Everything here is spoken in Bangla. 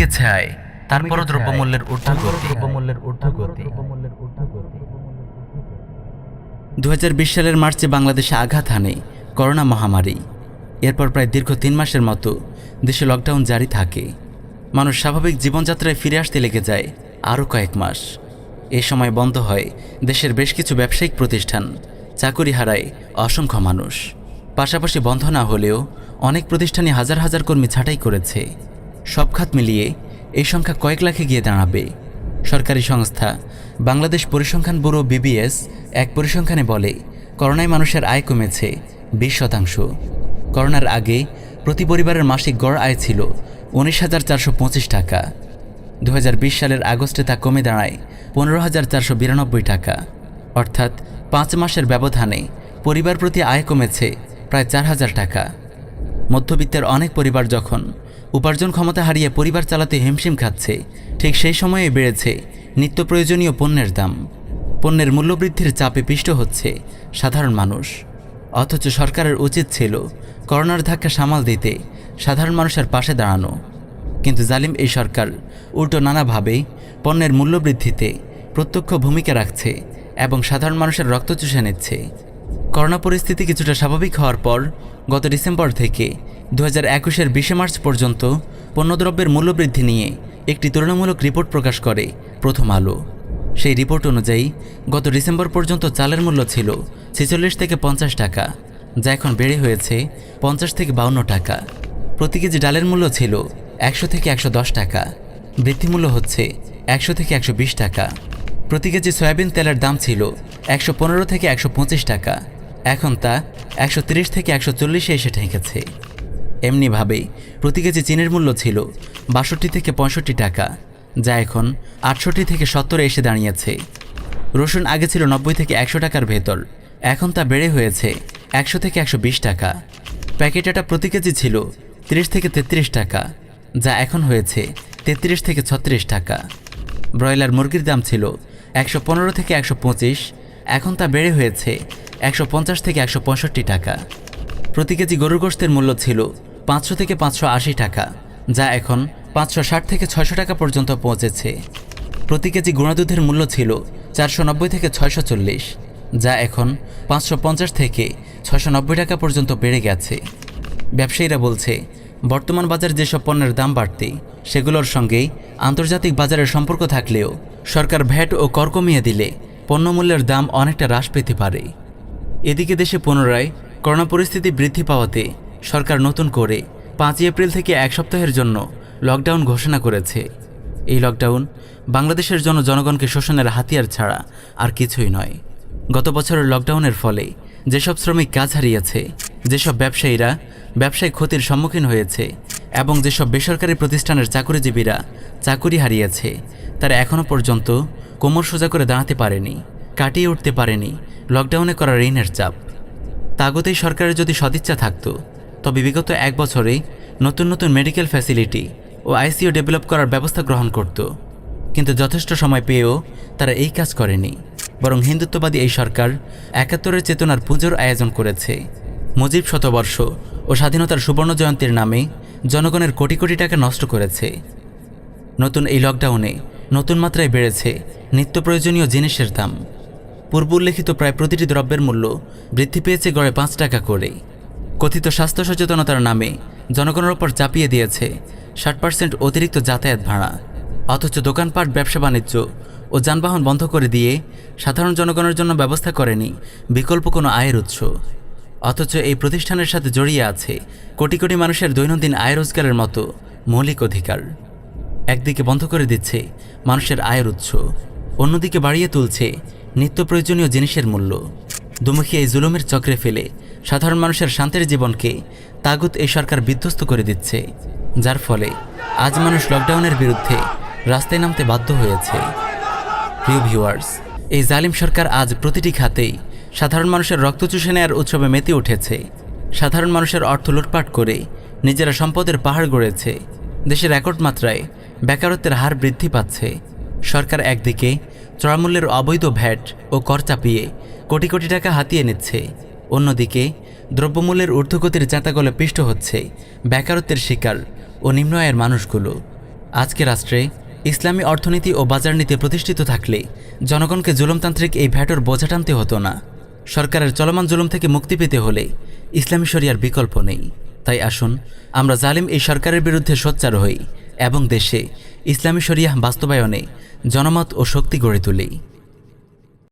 গেছে আয় তারপরও দ্রব্যমূল্যের ঊর্ধ্বগতি। দ্রব্যমূল্যের ঊর্ধ্বগতি। দু সালের মার্চে বাংলাদেশে আঘাত হানে করোনা মহামারী। এরপর প্রায় দীর্ঘ তিন মাসের মতো দেশে লকডাউন জারি থাকে। মানুষ স্বাভাবিক জীবনযাত্রায় ফিরে আসতে লেগে যায় আরও কয়েক মাস। এ সময় বন্ধ হয় দেশের বেশ কিছু ব্যবসায়িক প্রতিষ্ঠান চাকুরি হারায় অসংখ্য মানুষ। পাশাপাশি বন্ধ না হলেও অনেক প্রতিষ্ঠানে হাজার হাজার কর্মী ছাঁটাই করেছে। সব খাত মিলিয়ে এই সংখ্যা কয়েক লাখে গিয়ে দাঁড়াবে। সরকারি সংস্থা বাংলাদেশ পরিসংখ্যান ব্যুরো বিবিএস এক পরিসংখ্যানে বলে, করোনায় মানুষের আয় কমেছে বিশ শতাংশ। করোনার আগে প্রতি পরিবারের মাসিক গড় আয় ছিল উনিশ হাজার চারশো পঁচিশ টাকা। দু হাজার বিশ সালের আগস্টে তা কমে দাঁড়ায় পনেরো হাজার চারশো বিরানব্বই টাকা। অর্থাৎ পাঁচ মাসের ব্যবধানে পরিবার প্রতি আয় কমেছে প্রায় চার হাজার টাকা। মধ্যবিত্তের অনেক পরিবার যখন উপার্জন ক্ষমতা হারিয়ে পরিবার চালাতে হিমশিম খাচ্ছে। ঠিক সেই সময়ে বেড়েছে নিত্য প্রয়োজনীয় পণ্যের দাম। পণ্যের মূল্যবৃদ্ধির চাপে পিষ্ট হচ্ছে সাধারণ মানুষ। অথচ সরকারের উচিত ছিল করোনার ধাক্কা সামাল দিতে সাধারণ মানুষের পাশে দাঁড়ানো। কিন্তু জালিম এই সরকার উল্টো নানাভাবে পণ্যের মূল্যবৃদ্ধিতে প্রত্যক্ষ ভূমিকা রাখছে এবং সাধারণ মানুষের রক্ত চুষে নিচ্ছে। করোনা পরিস্থিতি কিছুটা স্বাভাবিক হওয়ার পর গত ডিসেম্বর থেকে দু হাজার একুশের বিশে মার্চ পর্যন্ত পণ্যদ্রব্যের মূল্যবৃদ্ধি নিয়ে একটি তুলনামূলক রিপোর্ট প্রকাশ করে প্রথম আলো। সেই রিপোর্ট অনুযায়ী গত ডিসেম্বর পর্যন্ত চালের মূল্য ছিল ছেচল্লিশ থেকে পঞ্চাশ টাকা, যা এখন বেড়ে হয়েছে পঞ্চাশ থেকে বাউন্ন টাকা। প্রতি কেজি ডালের মূল্য ছিল একশো থেকে একশো দশ টাকা বৃদ্ধিমূল্য হচ্ছে একশো থেকে একশো বিশ টাকা। প্রতি কেজি সয়াবিন তেলের দাম ছিল একশো পনেরো থেকে একশো পঁচিশ টাকা এখন তা একশো থেকে একশো চল্লিশে এসে ঠেকেছে। এমনিভাবেই প্রতি কেজি চিনির মূল্য ছিল বাষট্টি থেকে পঁয়ষট্টি টাকা, যা এখন আটষট্টি থেকে সত্তরে এসে দাঁড়িয়েছে। রসুন আগে ছিল নব্বই থেকে একশো টাকার ভেতর, এখন তা বেড়ে হয়েছে একশো থেকে একশো বিশ টাকা। প্যাকেট আটা প্রতি কেজি ছিল তিরিশ থেকে তেত্রিশ টাকা, যা এখন হয়েছে তেত্রিশ থেকে ছত্রিশ টাকা। ব্রয়লার মুরগির দাম ছিল একশো পনেরো থেকে একশো পঁচিশ, এখন তা বেড়ে হয়েছে একশো পঞ্চাশ থেকে একশো পঁয়ষট্টি টাকা। প্রতি কেজি গরুর গোশতের মূল্য ছিল পাঁচশো থেকে পাঁচশো আশি টাকা, যা এখন পাঁচশো ষাট থেকে ছয়শো টাকা পর্যন্ত পৌঁছেছে। প্রতি কেজি গুঁড়া দুধের মূল্য ছিল চারশো নব্বই থেকে ছয়শো চল্লিশ, যা এখন পাঁচশো পঞ্চাশ থেকে ছয়শো নব্বই টাকা পর্যন্ত বেড়ে গেছে। ব্যবসায়ীরা বলছে, বর্তমান বাজার যেসব পণ্যের দাম বাড়তে, সেগুলোর সঙ্গেই আন্তর্জাতিক বাজারের সম্পর্ক থাকলেও সরকার ভ্যাট ও কর কমিয়ে দিলে পণ্যমূল্যের দাম অনেকটা হ্রাস পেতে পারে। এদিকে দেশে পুনরায় করোনা পরিস্থিতি বৃদ্ধি পাওয়াতে সরকার নতুন করে পাঁচই এপ্রিল থেকে এক সপ্তাহের জন্য লকডাউন ঘোষণা করেছে। এই লকডাউন বাংলাদেশের জন্য জনগণকে শোষণের হাতিয়ার ছাড়া আর কিছুই নয়। গত বছরের লকডাউনের ফলে যেসব শ্রমিক কাজ হারিয়েছে, যেসব ব্যবসায়ীরা ব্যবসায়িক ক্ষতির সম্মুখীন হয়েছে এবং যেসব বেসরকারি প্রতিষ্ঠানের চাকুরিজীবীরা চাকুরি হারিয়েছে, তারা এখনও পর্যন্ত কোমর সোজা করে দাঁড়াতে পারেনি, কাটিয়ে উঠতে পারেনি লকডাউনে করা ঋণের চাপ। তাগতেই সরকারের যদি সদিচ্ছা থাকতো, তবে বিগত এক বছরে নতুন নতুন মেডিকেল ফ্যাসিলিটি ও আইসিইউ ডেভেলপ করার ব্যবস্থা গ্রহণ করত। কিন্তু যথেষ্ট সময় পেয়েও তারা এই কাজ করেনি। বরং হিন্দুত্ববাদী এই সরকার একাত্তরের চেতনার পুজোর আয়োজন করেছে। মুজিব শতবর্ষ ও স্বাধীনতার সুবর্ণ জয়ন্তীর নামে জনগণের কোটি কোটি টাকা নষ্ট করেছে। নতুন এই লকডাউনে নতুন মাত্রায় বেড়েছে নিত্য প্রয়োজনীয় জিনিসের দাম। পূর্ব উল্লেখিত প্রায় প্রতিটি দ্রব্যের মূল্য বৃদ্ধি পেয়েছে গড়ে পাঁচ টাকা করে কথিত স্বাস্থ্য সচেতনতার নামে জনগণের ওপর চাপিয়ে দিয়েছে ষাট পার্সেন্ট অতিরিক্ত যাতায়াত ভাড়া। অথচ দোকানপাট, ব্যবসা বাণিজ্য ও যানবাহন বন্ধ করে দিয়ে সাধারণ জনগণের জন্য ব্যবস্থা করেনি বিকল্প কোনো আয়ের উৎস। অথচ এই প্রতিষ্ঠানের সাথে জড়িয়ে আছে কোটি কোটি মানুষের দৈনন্দিন আয় রোজগারের মতো মৌলিক অধিকার। একদিকে বন্ধ করে দিচ্ছে মানুষের আয়ের উৎস, অন্যদিকে বাড়িয়ে তুলছে নিত্য প্রয়োজনীয় জিনিসের মূল্য। দুমুখী এই জুলুমের চক্রে ফেলে সাধারণ মানুষের শান্তির জীবনকে তাগুত এই সরকার বিধ্বস্ত করে দিচ্ছে, যার ফলে আজ মানুষ লকডাউনের বিরুদ্ধে রাস্তায় নামতে বাধ্য হয়েছে। প্রিয় ভিউয়ার্স এই জালিম সরকার আজ প্রতিটি খাতেই সাধারণ মানুষের রক্ত চুষে নেয়ার উৎসবে মেতে উঠেছে। সাধারণ মানুষের অর্থ লুটপাট করে নিজেরা সম্পদের পাহাড় গড়েছে। দেশের রেকর্ড মাত্রায় বেকারত্বের হার বৃদ্ধি পাচ্ছে। সরকার একদিকে চড়ামূল্যের অবৈধ ভ্যাট ও কর চাপিয়ে কোটি কোটি টাকা হাতিয়ে নিচ্ছে। অন্যদিকে, দ্রব্যমূল্যের ঊর্ধ্বগতির চাঁতাগলে পিষ্ট হচ্ছে বেকারত্বের শিকার ও নিম্ন আয়ের মানুষগুলো। আজকে রাষ্ট্রে ইসলামী অর্থনীতি ও বাজার নীতি প্রতিষ্ঠিত থাকলে জনগণকে জুলুমতান্ত্রিক এই ভ্যাটর বোঝা টানতে হতো না। সরকারের চলমান জুলুম থেকে মুক্তি পেতে হলে ইসলামী শরিয়ার বিকল্প নেই। তাই আসুন, আমরা জালিম এই সরকারের বিরুদ্ধে সোচ্চার হই এবং দেশে ইসলামী শরিয়াহ বাস্তবায়নে জনমত ও শক্তি গড়ে তুলি।